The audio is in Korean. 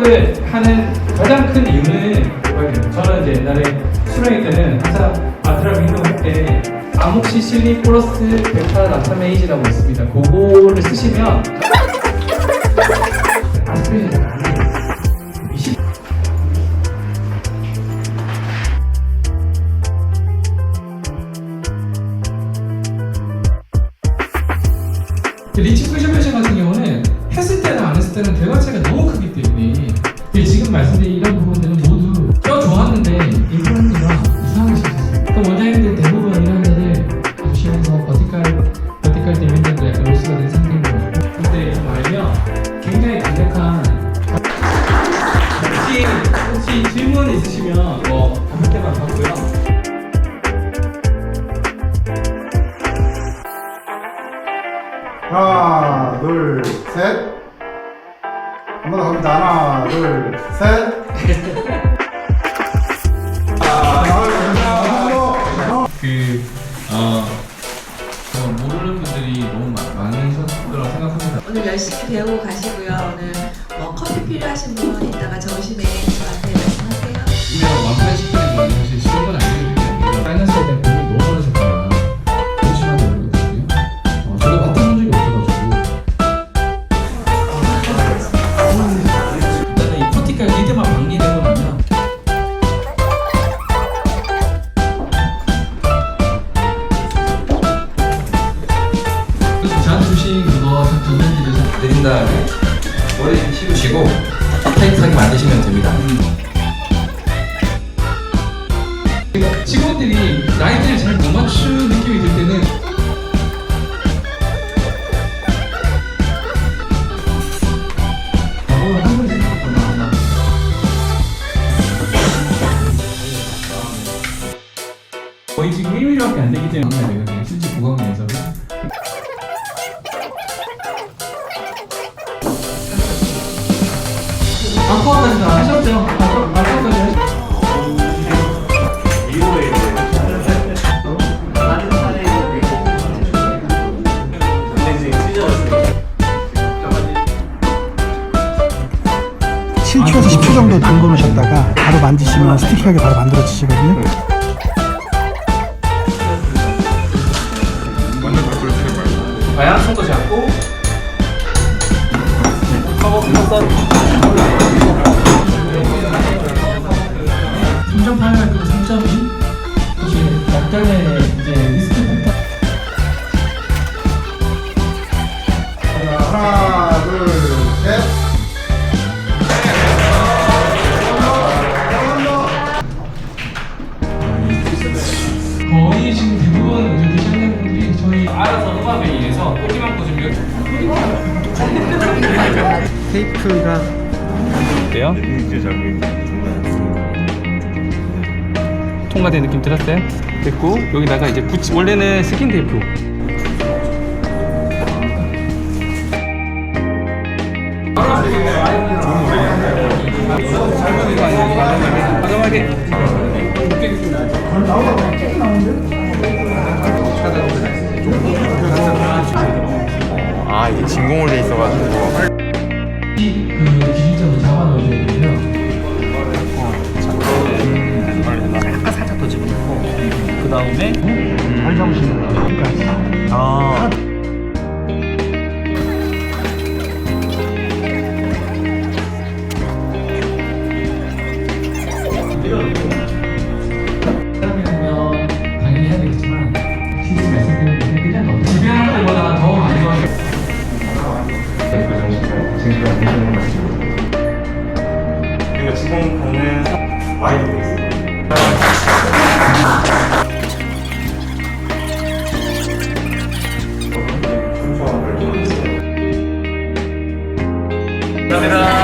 창업을 하는 가장 큰 이유는? 저는 이제 옛날에 수련회 때는 항상 아트라 윈도우 할때 아목시실리 플러스 베타 나타메이지라고 있습니다. 그거를 쓰시면 아스피린 잘안 돼요. 20 리치 프레셔메이션 같은 경우는 때는 차이가 너무 크기 때문에 근데 지금 말씀드린 이런 부분들은 모두 뼈 좋았는데 임플란트가 이상하게 생겼어요. 그럼 원장님들 대부분 이런 데를 보시면서 버티칼 버티칼 데미지가 로스가 된 상태인 거고 근데 좀 알면 굉장히 강력한 혹시 혹시 질문 있으시면 뭐 가볍게만 받고요. 하나, 둘, 셋. 더 갑니다. 하나, 둘, 셋. 아, 그, 어, 어, 모르는 분들이 너무 많- 많으셨을 거라고 생각합니다. 오늘 열심히 배우고 가시고요. 오늘 뭐 커피 필요하신 분 이따가 점심에 좀 씌우시고 타이트하게 만드시면 됩니다. 직원들이 나이대를 잘 못 맞추는 느낌이 들 때는. 거의 지금 1mm밖에 안 되기 때문에 실제 보강에서 하셨죠? 아쿠- 아쿠아까지 하셨죠? 칠 7초에서 10초 정도 담궈 놓으셨다가 바로 만지시면 스티키하게 바로 만들어지시거든요. 과연 손도 잡고 커버 한번 3.8만 그3.2 이게 약간의 이제 리스크 팩터 하나, 둘, 셋. 거의 지금 대부분 이제 계시는 분들이 저희 알아서 음악에 의해서 꼬기만 꽂으면 테이프가 어때 요? 통과된 느낌 들었어요? 됐고 여기다가 이제 붙이 원래는 스킨 테이프 과감하게 아 이게 진공으로 돼 있어가지고 아. 이거 감사합니다.